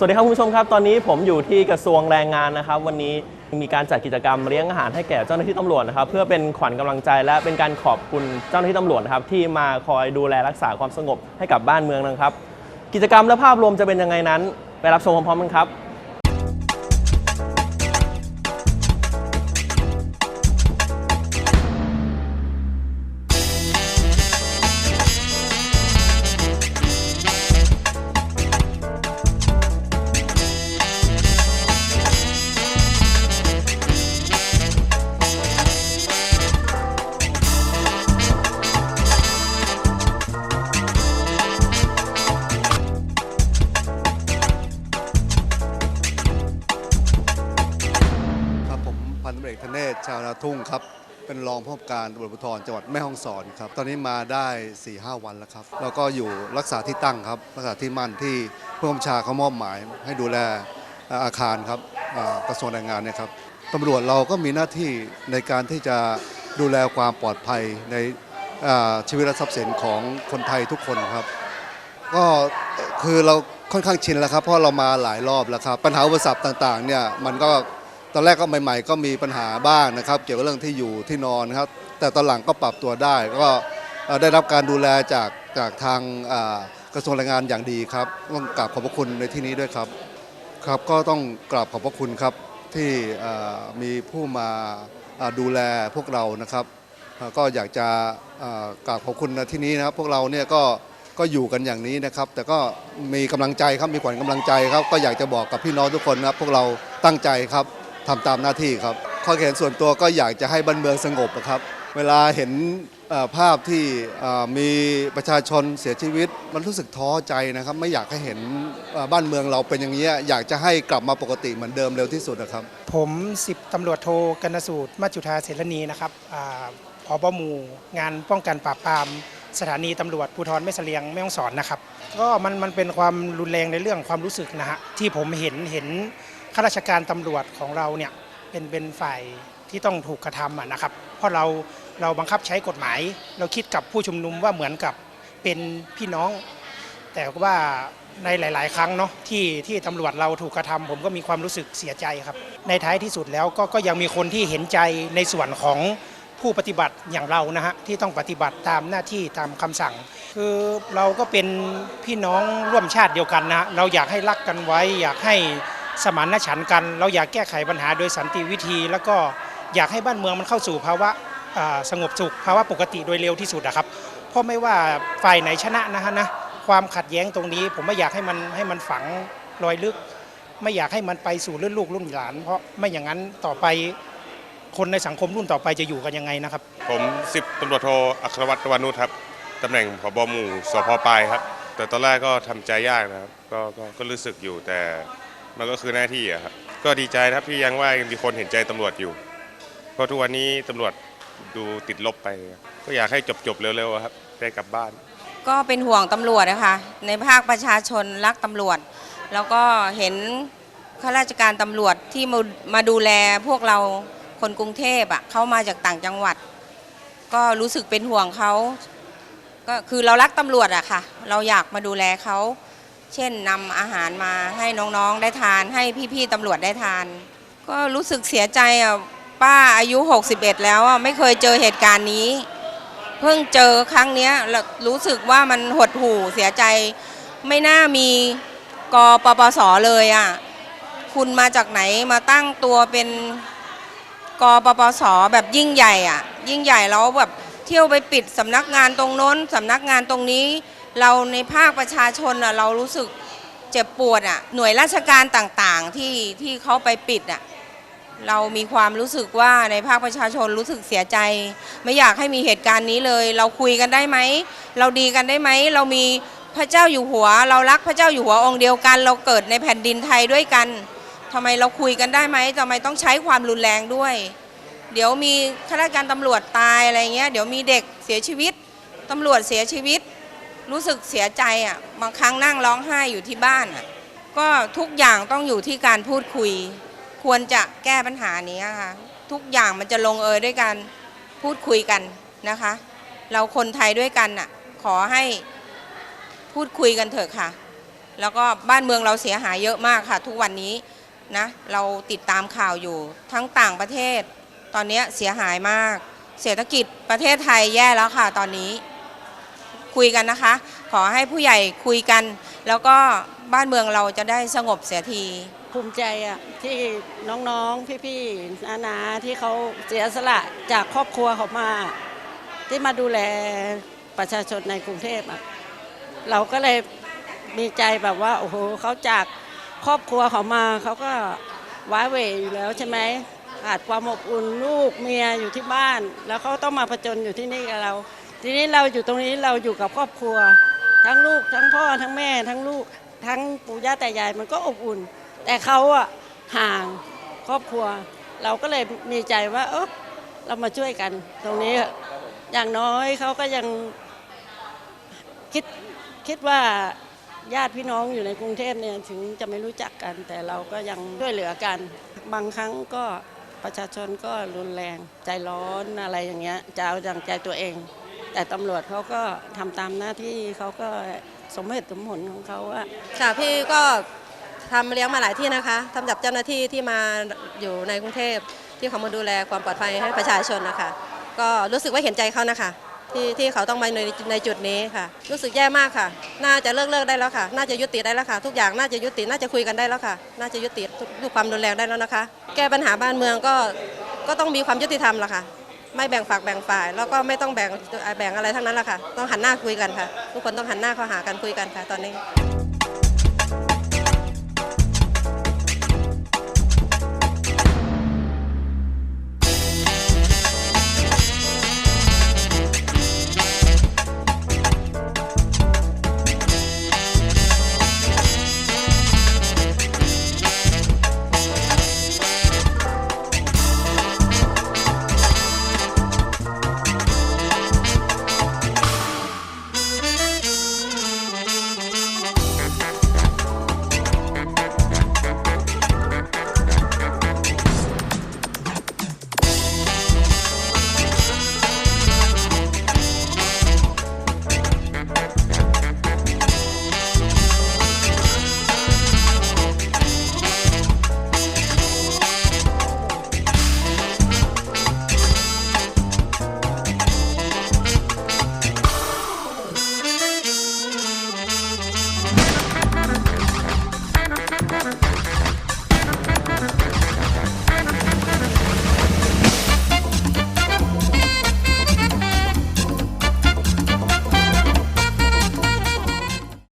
สวัสดีครับคุณผู้ชมครับ ตอนนี้ผมอยู่ที่กระทรวงแรงงานนะครับ วันนี้มีการจัดกิจกรรมเลี้ยงอาหารให้แก่เจ้าหน้าที่ตำรวจนะครับ เพื่อเป็นขวัญกำลังใจและเป็นการขอบคุณเจ้าหน้าที่ตำรวจนะครับที่มาคอยดูแลรักษาความสงบให้กับบ้านเมืองนะครับ กิจกรรมและภาพรวมจะเป็นยังไงนั้น ไปรับชมพร้อมๆกันครับ เอกธเนศชาวนาทุ่งครับ เป็นรองผู้กำกับการตำรวจภูธรจังหวัดแม่ฮ่องสอนครับ ตอนนี้มาได้4 5วันแล้วครับ แล้วก็อยู่รักษาที่ตั้งครับ รักษาที่มั่นที่ผู้กำชาเขามอบหมาย ให้ดูแลอาคารครับกระทรวงแรงงานเนี่ยครับตำรวจเราก็มีหน้าที่ในการที่จะดูแลความปลอดภัยในชีวิตและทรัพย์สินของคนไทยทุกคนครับ ก็คือเราค่อนข้างชินแล้วครับเพราะเรามาหลายรอบแล้วครับ ปัญหาอุปสรรคต่างๆเนี่ยมันก็ ตอนแรกก็ใหม่ ๆ ก็มีปัญหาบ้างนะครับ เกี่ยวกับเรื่องที่อยู่ที่นอนครับ แต่ตอนหลังก็ปรับตัวได้ ก็ได้รับการดูแลจากจากทางกระทรวงแรงงานอย่างดีครับต้องกราบขอบพระคุณในที่นี้ด้วยครับครับก็ต้องกราบขอบพระคุณครับที่มีผู้มาดูแลพวกเรานะครับ ก็อยากจะกราบขอบคุณในที่นี้นะครับ พวกเราเนี่ยก็ก็อยู่กันอย่างนี้นะครับ แต่ก็มีกำลังใจครับมีขวัญกำลังใจครับ ก็อยากจะบอกกับพี่น้องทุกคนนะครับ พวกเราตั้งใจครับ ทำตามหน้าที่ครับข้อเขียนส่วนตัวก็อยากจะให้บ้านเมืองสงบครับ เวลาเห็นภาพที่มีประชาชนเสียชีวิต มันรู้สึกท้อใจนะครับ ไม่อยากให้เห็นบ้านเมืองเราเป็นอย่างนี้อยากจะให้กลับมาปกติเหมือนเดิมเร็วที่สุดนะครับ ผมสิบตำรวจโทกนสูตรมัจจุธาเสรณีนะครับอาผบหมู่งานป้องกันปราบปรามสถานีตำรวจภูธรแม่เสลียงแม่ฮ่องสอนนะครับ ก็มันมันเป็นความรุนแรงในเรื่องความรู้สึกนะฮะที่ผมเห็นเห็น ข้าราชการตำรวจของเราเนี่ยเป็นเป็นฝ่ายที่ต้องถูกกระทำะนะครับ เพราะเราเราบังคับใช้กฎหมาย เราคิดกับผู้ชุมนุมว่าเหมือนกับเป็นพี่น้อง แต่ว่าในหลาย ๆ ครั้งเนาะที่ที่ตำรวจเราถูกกระทำผมก็มีความรู้สึกเสียใจครับ ในท้ายที่สุดแล้วก็ก็ยังมีคนที่เห็นใจในส่วนของผู้ปฏิบัติอย่างเรานะฮะที่ต้องปฏิบัติตามหน้าที่ตามคำสั่ง คือเราก็เป็นพี่น้องร่วมชาติเดียวกันนะเราอยากให้รักกันไว้ อยากให้ สมานฉันท์กัน เราอยากแก้ไขปัญหาโดยสันติวิธี แล้วก็อยากให้บ้านเมืองมันเข้าสู่ภาวะอ่าสงบสุข ภาวะปกติโดยเร็วที่สุดอะครับ เพราะไม่ว่าฝ่ายไหนชนะนะฮะนะความขัดแย้งตรงนี้ ผมไม่อยากให้มันให้มันฝังรอยลึก ไม่อยากให้มันไปสู่รุ่นลูกรุ่นหลาน เพราะไม่อย่างนั้นต่อไปคนในสังคมรุ่นต่อไปจะอยู่กันยังไงนะครับ ผมสิบตำรวจโทอัครวัตรวานุชครับตำแหน่งผบหมู่สพปลายครับ แต่ตอนแรกก็ทำใจยากนะครับ ก็ก็ก็รู้สึกอยู่แต่ มันก็คือหน้าที่อะครับก็ดีใจนะครับที่ยังว่ายังมีคนเห็นใจตำรวจอยู่ เพราะทุกวันนี้ตำรวจดูติดลบไปก็อยากให้จบๆเร็วๆอะครับได้กลับบ้าน ก็เป็นห่วงตำรวจนะคะในภาคประชาชนรักตำรวจ แล้วก็เห็นข้าราชการตำรวจที่มามาดูแลพวกเราคนกรุงเทพอะเขามาจากต่างจังหวัด ก็รู้สึกเป็นห่วงเขาก็คือเรารักตำรวจอะค่ะ เราอยากมาดูแลเขา เช่นนำอาหารมาให้น้องๆได้ทาน ให้พี่ๆตำรวจได้ทาน ก็รู้สึกเสียใจอะป้าอายุ 61 แล้วอะไม่เคยเจอเหตุการณ์นี้ เพิ่งเจอครั้งเนี้ยรู้สึกว่ามันหดหู่เสียใจ ไม่น่ามีกปปสเลยอะคุณมาจากไหนมาตั้งตัวเป็นกปปสแบบยิ่งใหญ่อะยิ่งใหญ่แล้วแบบเที่ยวไปปิดสำนักงานตรงโน้นสำนักงานตรงนี้ เราในภาคประชาชนอะเรารู้สึกเจ็บปวดอะหน่วยราชการต่างๆที่ที่เขาไปปิดอะเรามีความรู้สึกว่าในภาคประชาชนรู้สึกเสียใจ ไม่อยากให้มีเหตุการณ์นี้เลย เราคุยกันได้ไหม เราดีกันได้ไหม เรามีพระเจ้าอยู่หัว เรารักพระเจ้าอยู่หัวองค์เดียวกัน เราเกิดในแผ่นดินไทยด้วยกันทำไมเราคุยกันได้ไหมทำไมต้องใช้ความรุนแรงด้วย เดี๋ยวมีข้าราชการตำรวจตายอะไรเงี้ยเดี๋ยวมีเด็กเสียชีวิตตำรวจเสียชีวิต รู้สึกเสียใจอะบางครั้งนั่งร้องไห้อยู่ที่บ้านอะก็ทุกอย่างต้องอยู่ที่การพูดคุย ควรจะแก้ปัญหานี้ค่ะทุกอย่างมันจะลงเอยด้วยการพูดคุยกันนะคะ เราคนไทยด้วยกันน่ะขอให้พูดคุยกันเถอะค่ะ แล้วก็บ้านเมืองเราเสียหายเยอะมากค่ะ ทุกวันนี้นะเราติดตามข่าวอยู่ทั้งต่างประเทศ ตอนนี้เสียหายมาก เศรษฐกิจประเทศไทยแย่แล้วค่ะตอนนี้ คุยกันนะคะ ขอให้ผู้ใหญ่คุยกัน แล้วก็บ้านเมืองเราจะได้สงบเสียที ภูมิใจอะที่น้องๆ พี่ๆนานาๆที่เขาเสียสละจากครอบครัวเขามา ที่มาดูแลประชาชนในกรุงเทพอะเราก็เลยมีใจแบบว่าโอ้โหเขาจากครอบครัวเขามาเขาก็ว้าเหวอยู่แล้วใช่ไหมขาดความอบอุ่นลูกเมียอยู่ที่บ้าน แล้วเขาต้องมาผจญอยู่ที่นี่กับเรา ทีนี้เราอยู่ตรงนี้เราอยู่กับครอบครัว ทั้งลูกทั้งพ่อทั้งแม่ทั้งลูกทั้งปู่ย่าตายายมันก็อบอุ่น แต่เขาอะห่างครอบครัว เราก็เลยมีใจว่า เออเรามาช่วยกัน ตรงนี้อย่างน้อยเขาก็ยังคิดคิดว่าญาติพี่น้องอยู่ในกรุงเทพเนี่ยถึงจะไม่รู้จักกัน แต่เราก็ยังช่วยเหลือกัน บางครั้งก็ประชาชนก็รุนแรงใจร้อนอะไรอย่างเงี้ยจะเอาอย่างใจตัวเอง แต่ตำรวจเขาก็ทำตามหน้าที่เขาก็สมเหตุสมผลของเขาว่าค่ะพี่ก็ทำเลี้ยงมาหลายที่นะคะทำจับเจ้าหน้าที่ที่มาอยู่ในกรุงเทพที่เขามาดูแลความปลอดภัยให้ประชาชนนะคะ ก็รู้สึกว่าเห็นใจเขานะคะที่ที่เขาต้องมาในในจุดนี้ค่ะ รู้สึกแย่มากค่ะ น่าจะเลิกเลิกได้แล้วค่ะ น่าจะยุติได้แล้วค่ะ ทุกอย่างน่าจะยุติน่าจะคุยกันได้แล้วค่ะ น่าจะยุติทุกความรุนแรงได้แล้วนะคะ แก้ปัญหาบ้านเมืองก็ก็ต้องมีความยุติธรรมละค่ะ ไม่แบ่งฝักแบ่งฝ่าย แล้วก็ไม่ต้องแบ่งแบ่งอะไรทั้งนั้นละค่ะ ต้องหันหน้าคุยกันค่ะ ทุกคนต้องหันหน้าเข้าหากันคุยกันค่ะตอนนี้